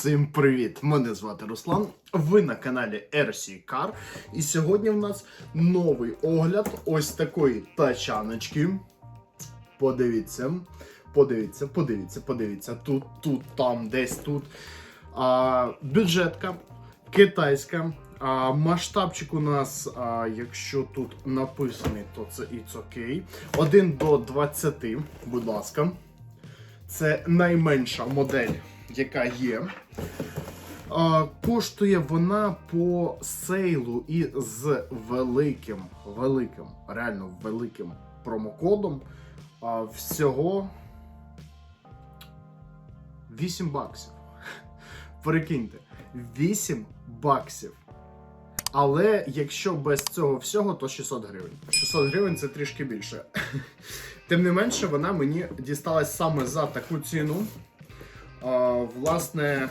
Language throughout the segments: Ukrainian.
Всім привіт! Мене звати Руслан. Ви на каналі RC Car. І сьогодні в нас новий огляд ось такої тачаночки. Подивіться, подивіться, подивіться, подивіться. Тут, тут, там, десь тут. А, бюджетка китайська. А, масштабчик у нас, а, якщо тут написаний, то це it's okay. 1 до 20, будь ласка. Це найменша модель, яка є. Коштує вона по сейлу і з великим, великим, реально великим промокодом. Всього 8 баксів. Прикиньте, 8 баксів. Але якщо без цього всього, то 600 гривень. 600 гривень це трішки більше. Тим не менше, вона мені дісталась саме за таку ціну. Власне,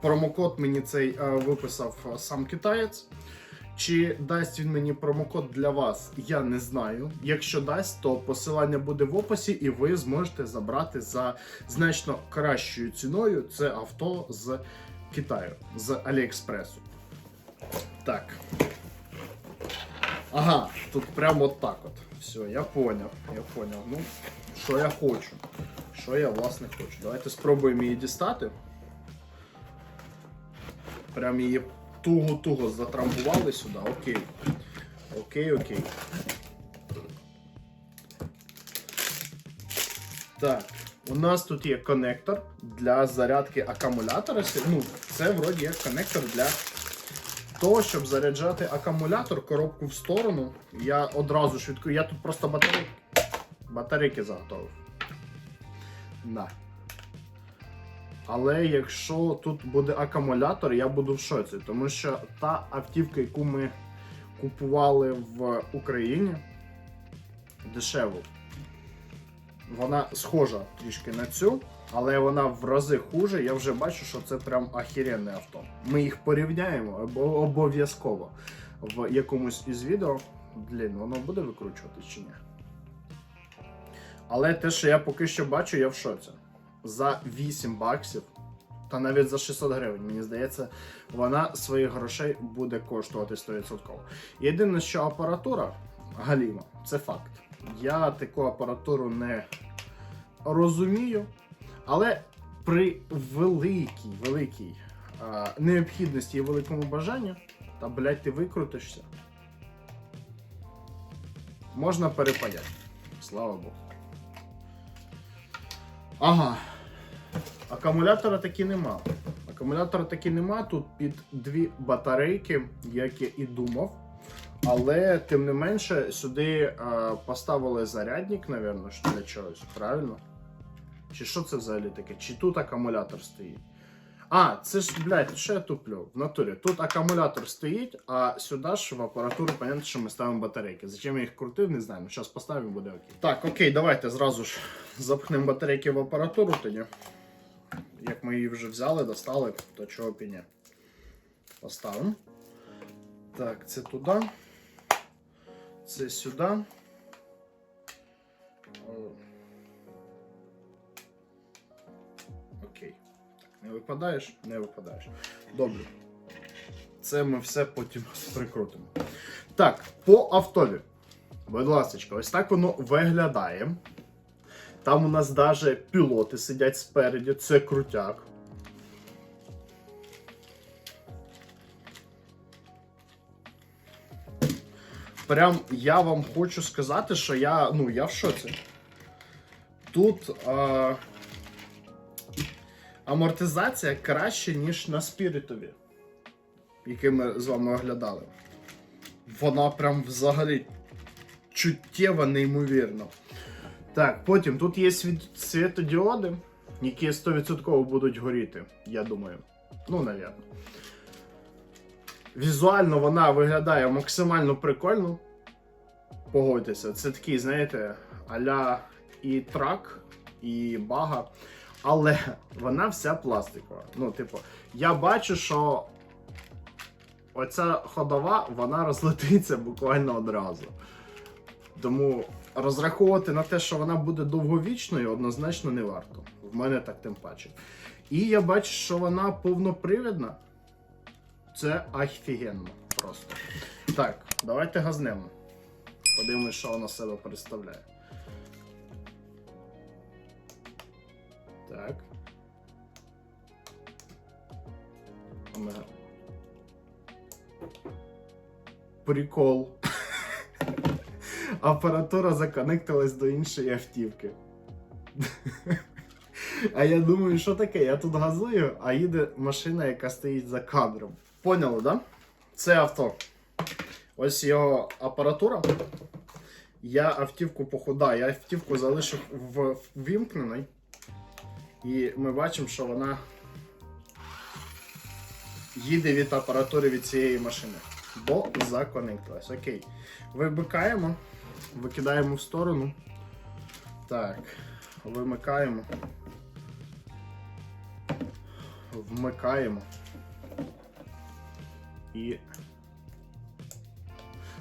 промокод мені цей виписав сам китаєць. Чи дасть він мені промокод для вас, я не знаю. Якщо дасть, то посилання буде в описі, і ви зможете забрати за значно кращою ціною це авто з Китаю, з Аліекспресу. Так. Ага, тут прямо от так от. Все, я поняв, я поняв. Ну, що я хочу. Що я власне хочу. Давайте спробуємо її дістати. Прям її туго-туго затрамбували сюди. Окей. Окей, окей. Так, у нас тут є коннектор для зарядки акумулятора. Ну, це вроді як коннектор для того, щоб заряджати акумулятор, коробку в сторону. Я одразу швидко. Я тут просто батарейки, батарейки заготовив. Да. Але якщо тут буде акумулятор, я буду в шоці, тому що та автівка, яку ми купували в Україні, дешеву, вона схожа трішки на цю, але вона в рази хуже. Я вже бачу, що це прям ахіренне авто. Ми їх порівняємо обов'язково в якомусь із відео. Блін, воно буде викручуватись чи ні? Але те, що я поки що бачу, я в шоці. За 8 баксів, та навіть за 600 гривень, мені здається, вона своїх грошей буде коштувати 100%. Єдине, що апаратура галіма, це факт. Я таку апаратуру не розумію, але при великій, великій а, необхідності і великому бажанні, та блядь, ти викрутишся. Можна перепаяти. Слава Богу. Ага. Акумулятора таки нема. Акумулятора таки нема. Тут під дві батарейки, як я і думав. Але тим не менше, сюди е, поставили зарядник, мабуть, для чогось, правильно? Чи що це взагалі таке? Чи тут акумулятор стоїть? А, це ж, блядь, що я туплю? В натурі. Тут акумулятор стоїть, а сюди ж в апаратуру, понятно, що ми ставимо батарейки. Зачем я їх крутив, не знаю. Ну, зараз поставимо, буде окей. Так, окей, давайте зразу ж запхнемо батарейки в апаратуру тоді. Як ми її вже взяли, достали, то чого б і ні. Поставимо. Так, це туди. Це сюди. Окей. Не випадаєш? Не випадаєш. Добре. Це ми все потім прикрутимо. Так, по автові. Будь ласка, ось так воно виглядає. Там у нас навіть пілоти сидять спереді, це крутяк. Прям я вам хочу сказати, що я, ну, я в шоці. Тут а, амортизація краще, ніж на спіритові, який ми з вами оглядали. Вона прям взагалі чуттєва, неймовірно. Так, потім тут є світодіоди, які 100% будуть горіти, я думаю. Ну, навірно. Візуально вона виглядає максимально прикольно. Погодьтеся, це такий, знаєте, аля і трак, і бага. Але вона вся пластикова. Ну, типу, я бачу, що оця ходова, вона розлетиться буквально одразу. Тому розраховувати на те, що вона буде довговічною, однозначно не варто. В мене так тим паче. І я бачу, що вона повнопривідна. Це офігенно просто. Так, давайте газнемо. Подивимось, що вона себе представляє. Так. Прикол. Апаратура законектилась до іншої автівки. А я думаю, що таке? Я тут газую, а їде машина, яка стоїть за кадром. Поняли, да? Це авто. Ось його апаратура. Я автівку похода, я автівку залишив в вімкнений. І ми бачимо, що вона їде від апаратури від цієї машини. Бо законектилась. Окей. Вимикаємо, викидаємо в сторону. Так, вимикаємо. Вмикаємо. І.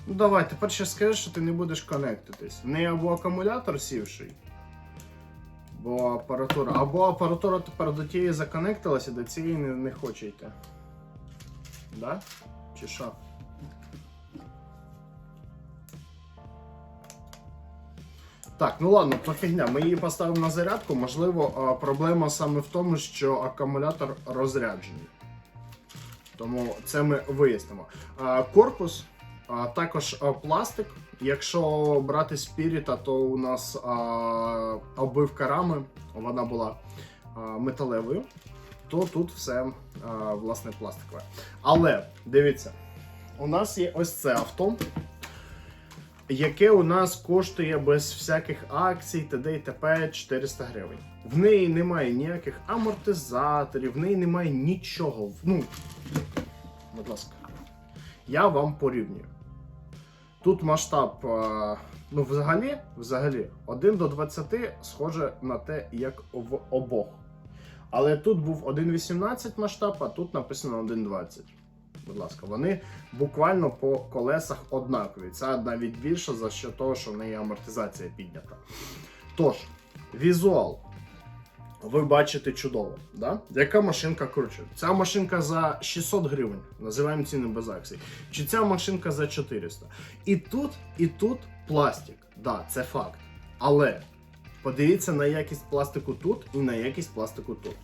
Ну давай, тепер ще скажи, що ти не будеш конектитись. Не або акумулятор сівший, бо апаратура. Або апаратура тепер до тієї законектилася, до цієї не, не хоче йти. Да? Чи що? Так, ну ладно, то фігня. Ми її поставимо на зарядку. Можливо, проблема саме в тому, що акумулятор розряджений. Тому це ми вияснимо. Корпус, а, також а, пластик. Якщо брати спіріта, то у нас а, обивка рами, вона була а, металевою, то тут все а, власне пластикове. Але дивіться, у нас є ось це авто яке у нас коштує без всяких акцій, т.д. і т.п. 400 гривень. В неї немає ніяких амортизаторів, в неї немає нічого. Ну, будь ласка, я вам порівнюю. Тут масштаб, ну, взагалі, взагалі, 1 до 20 схоже на те, як в обох. Але тут був 1,18 масштаб, а тут написано 1,20. Будь ласка, вони буквально по колесах однакові. Це навіть більше за що того, що в неї амортизація піднята. Тож, візуал. Ви бачите чудово, да? яка машинка круче? Ця машинка за 600 гривень, називаємо ціни без акцій. Чи ця машинка за 400. І тут, і тут пластик. Да, це факт. Але подивіться на якість пластику тут і на якість пластику тут.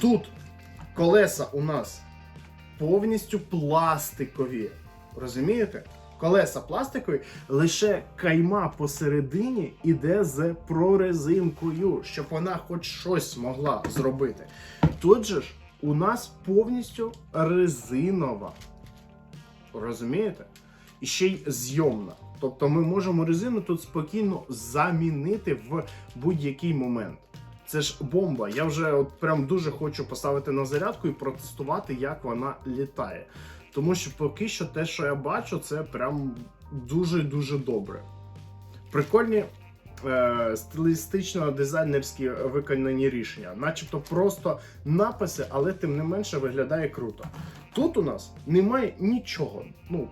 Тут колеса у нас повністю пластикові. Розумієте? Колеса пластикові, лише кайма посередині іде з прорезинкою, щоб вона хоч щось могла зробити. Тут же ж у нас повністю резинова. Розумієте? І ще й зйомна. Тобто ми можемо резину тут спокійно замінити в будь-який момент. Це ж бомба. Я вже от прям дуже хочу поставити на зарядку і протестувати, як вона літає. Тому що поки що те, що я бачу, це прям дуже-дуже добре. Прикольні е, стилістично дизайнерські виконані рішення, начебто просто написи, але тим не менше виглядає круто. Тут у нас немає нічого. Ну,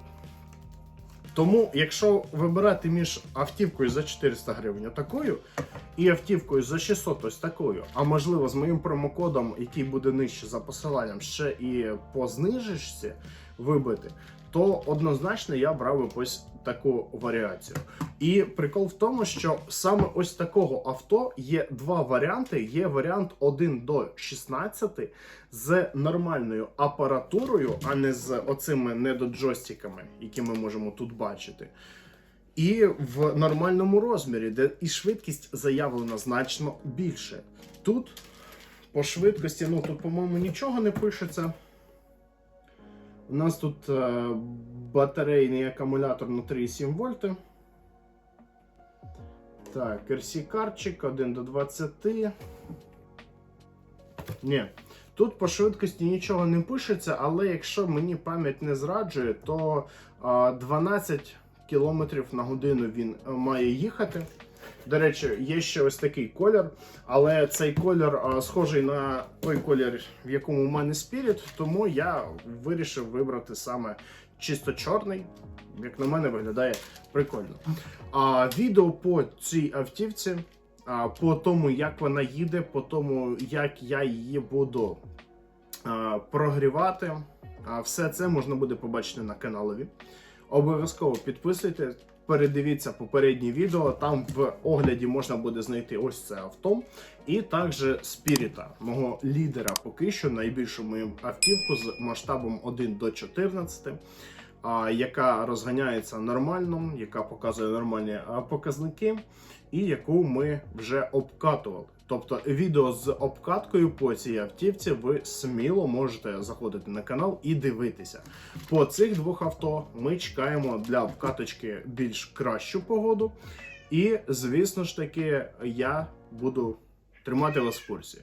тому, якщо вибирати між автівкою за 400 гривень такою і автівкою за 600 ось такою, а можливо з моїм промокодом, який буде нижче за посиланням, ще і по знижечці вибити, то однозначно я брав ось таку варіацію. І прикол в тому, що саме ось такого авто є два варіанти. Є варіант 1 до 16 з нормальною апаратурою, а не з оцими недоджойстиками, які ми можемо тут бачити. І в нормальному розмірі, де і швидкість заявлена значно більше. Тут по швидкості, ну тут, по-моєму, нічого не пишеться. У нас тут е, батарейний акумулятор на 3,7 вольти. Так, RC-карчик 1 до 20. Ні. Тут по швидкості нічого не пишеться, але якщо мені пам'ять не зраджує, то е, 12 км на годину він е, має їхати. До речі, є ще ось такий колір, але цей колір схожий на той колір, в якому у мене спіріт, тому я вирішив вибрати саме чисто чорний. Як на мене, виглядає прикольно. А відео по цій автівці а, по тому, як вона їде, по тому, як я її буду а, прогрівати. А, все це можна буде побачити на каналові. Обов'язково підписуйтесь, передивіться попереднє відео. Там в огляді можна буде знайти ось це авто. І також Спіріта, мого лідера поки що, найбільшу мою автівку з масштабом 1 до 14, а, яка розганяється нормально, яка показує нормальні показники, і яку ми вже обкатували. Тобто відео з обкаткою по цій автівці ви сміло можете заходити на канал і дивитися. По цих двох авто ми чекаємо для обкаточки більш кращу погоду. І, звісно ж таки, я буду тримати вас в курсі.